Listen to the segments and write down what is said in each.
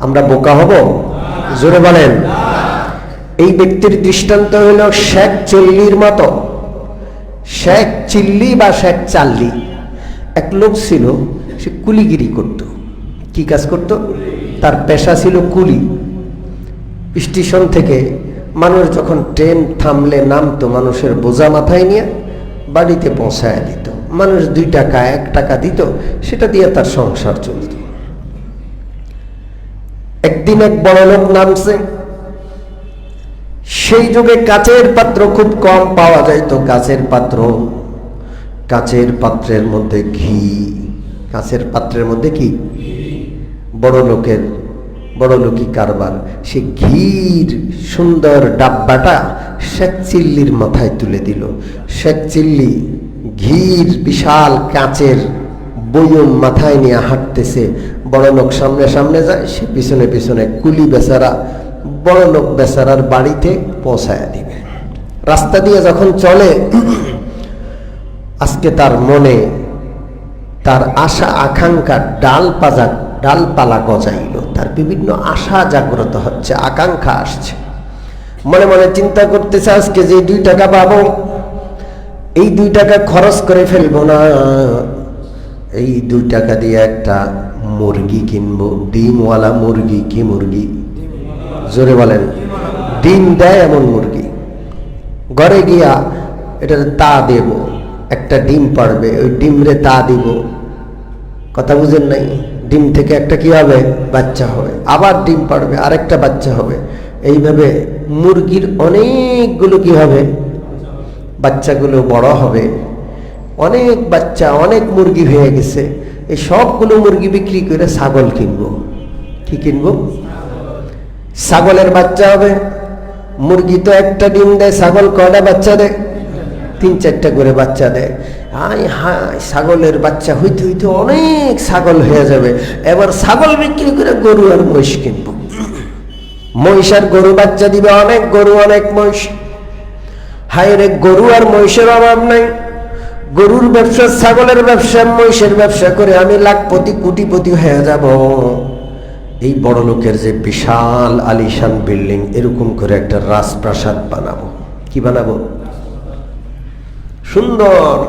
আমরা বোকা হব? জোরে বলেন। এই ব্যক্তির দৃষ্টান্ত হইল শেখ চল্লির মতো। শেখ চিল্লি বা শেখ চাল্লি। এক লোক ছিল, সে কুলিগিরি করত। কি কাজ করত? তার পেশা ছিল কুলি। স্টেশন থেকে মানুষ যখন ট্রেন থামলে নামতো মানুষের বোঝা মাথায় নিয়ে বাড়িতে পৌঁছায় দিত। মানুষ দুই টাকা, এক টাকা দিত, সেটা দিয়ে তার সংসার চলত। একদিন এক বড় লোক নামছে। সেই যুগে কাচের পাত্র খুব কম পাওয়া যাইতো, কাচের পাত্র। কাচের পাত্রের মধ্যে ঘি। কাচের পাত্রের মধ্যে কি? বড় লোকের বড় লোকই কারবার। সে ঘির সুন্দর ডাব্বাটা শেখ চিল্লির মাথায় তুলে দিল। শেখ চিল্লি ঘির বিশাল কাচের বয়ম মাথায় নিয়ে হাঁটতেছে। বড় লোক সামনে সামনে যায়, সে পিছনে পিছনে কুলি বেচারা, বড় লোক বেচারার বাড়িতে পৌঁছায় দিবে। রাস্তা দিয়ে যখন চলে, আজকে তার মনে তার আশা আকাঙ্ক্ষা ডাল পাজা ডালপালা গজাইল। তার বিভিন্ন আশা জাগ্রত হচ্ছে, আকাঙ্ক্ষা আসছে। মনে মনে চিন্তা করতেছে, আজকে যে দুই টাকা পাবো, এই দুই টাকা খরচ করে ফেলব না। এই দুই টাকা দিয়ে একটা মুরগি কিনবো। ডিমওয়ালা মুরগি কি মুরগি? জোরে বলেন। ডিম দেয় এমন মুরগি। ঘরে গিয়া এটা তা দেব। একটা ডিম পারবে ওই ডিমরে তা দিব। কথা বুঝেন নাই? ডিম থেকে একটা কি হবে? বাচ্চা হবে। আবার ডিম পারবে আরেকটা বাচ্চা হবে। এইভাবে মুরগির অনেকগুলো কি হবে? বাচ্চাগুলো বড় হবে। অনেক বাচ্চা, অনেক মুরগি হয়ে গেছে। এই সবগুলো মুরগি বিক্রি করে ছাগল কিনবো। কি কিনবো? ছাগলের বাচ্চা হবে। মুরগি তো একটা ডিম দেয়, ছাগল কয়টা বাচ্চা দেয়? তিন চারটা করে বাচ্চা দেয়। হাই হাই ছাগলের বাচ্চা হইতে হইতে অনেক ছাগল হয়ে যাবে। এবার ছাগল বিক্রি করে গরু আর মহিষ কিনবো। মহিষ আর গরু বাচ্চা দিবে অনেক, গরু অনেক মহিষ। হাই রে, গরু আর মহিষের অভাব নাই। গরুর ব্যবসা, ছাগলের ব্যবসা, মহিষের ব্যবসা করে আমি লাখপতি, কোটিপতি হয়ে যাব। এই বড় লোকের যে বিশাল আলিশান বিল্ডিং, এরকম করে একটা রাজপ্রাসাদ বানাবো। কি বানাবো? সুন্দর,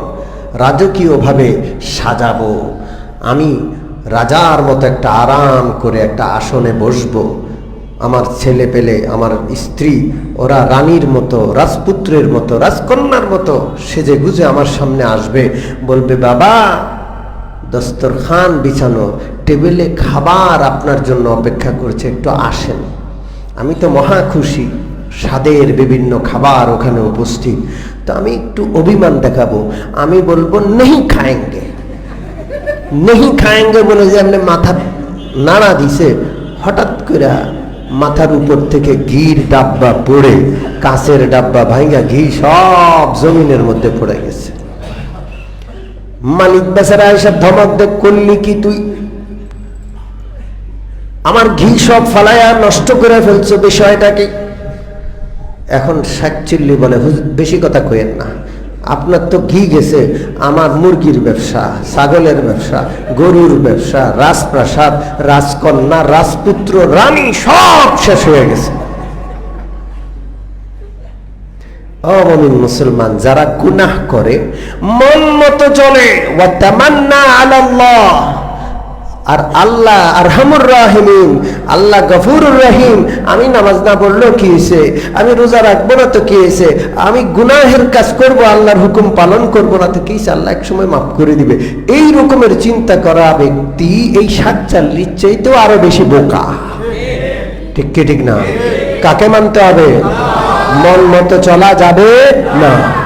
রাজকীয়ভাবে সাজাবো। আমি রাজার মতো একটা আরাম করে একটা আসনে বসবো। আমার ছেলে পেলে, আমার স্ত্রী, ওরা রানীর মতো, রাজপুত্রের মতো, রাজকন্যার মতো সেজে গুজে আমার সামনে আসবে। বলবে, বাবা, দস্তরখান বিছানো, টেবিলে খাবার আপনার জন্য অপেক্ষা করছে, একটু আসেন। আমি তো মহা খুশি, স্বাদের বিভিন্ন খাবার ওখানে উপস্থিত। তো আমি একটু অভিমান দেখাবো। আমি বলব নেই খায়েঙ্গে। নেই খায়েঙ্গে বলে যে আপনি মাথা নাড়া দিছে, হঠাৎ করে মাথার উপর থেকে ঘির ডাব্বা পড়ে, কাঁচের ডাব্বা ভাঙ্গা ঘি সব জমিনের মধ্যে পড়ে গেছে। মালিক বেচারা এসব ধমক দেখ করলি কি তুই? আমার ঘি সব ফালাইয়া নষ্ট করে ফেলছো বিষয়টা কি এখন ষাট বলে বেশি কথা কইেন না। আপনার তো ঘি গেছে, আমার মুরগির ব্যবসা, ছাগলের ব্যবসা, গরুর ব্যবসা, রাজপ্রাসাদ, রাজকন্যা, রাজপুত্র, রানী সব শেষ হয়ে গেছে। অমমিন মুসলমান, যারা গুনাহ করে, মন মতো চলে আলাল্লাহ। আর আল্লাহ আরহামুর রাহিমিন, আল্লাহ গফুরুর রহিম, আমি নামাজ না পড়লেও কি হয়েছে? আমি রোজা রাখব না তো কি হয়েছে? আমি গুনাহের কাজ করব, আল্লাহর হুকুম পালন করব না তো কি হয়েছে? আল্লাহ এক সময় মাফ করে দিবে। এই রকমের চিন্তা করা ব্যক্তি এই সাতচাল্লিশ চাইতেও আরও বেশি বোকা। ঠিক কি ঠিক না? কাকে মানতে হবে? মন মতো চলা যাবে না।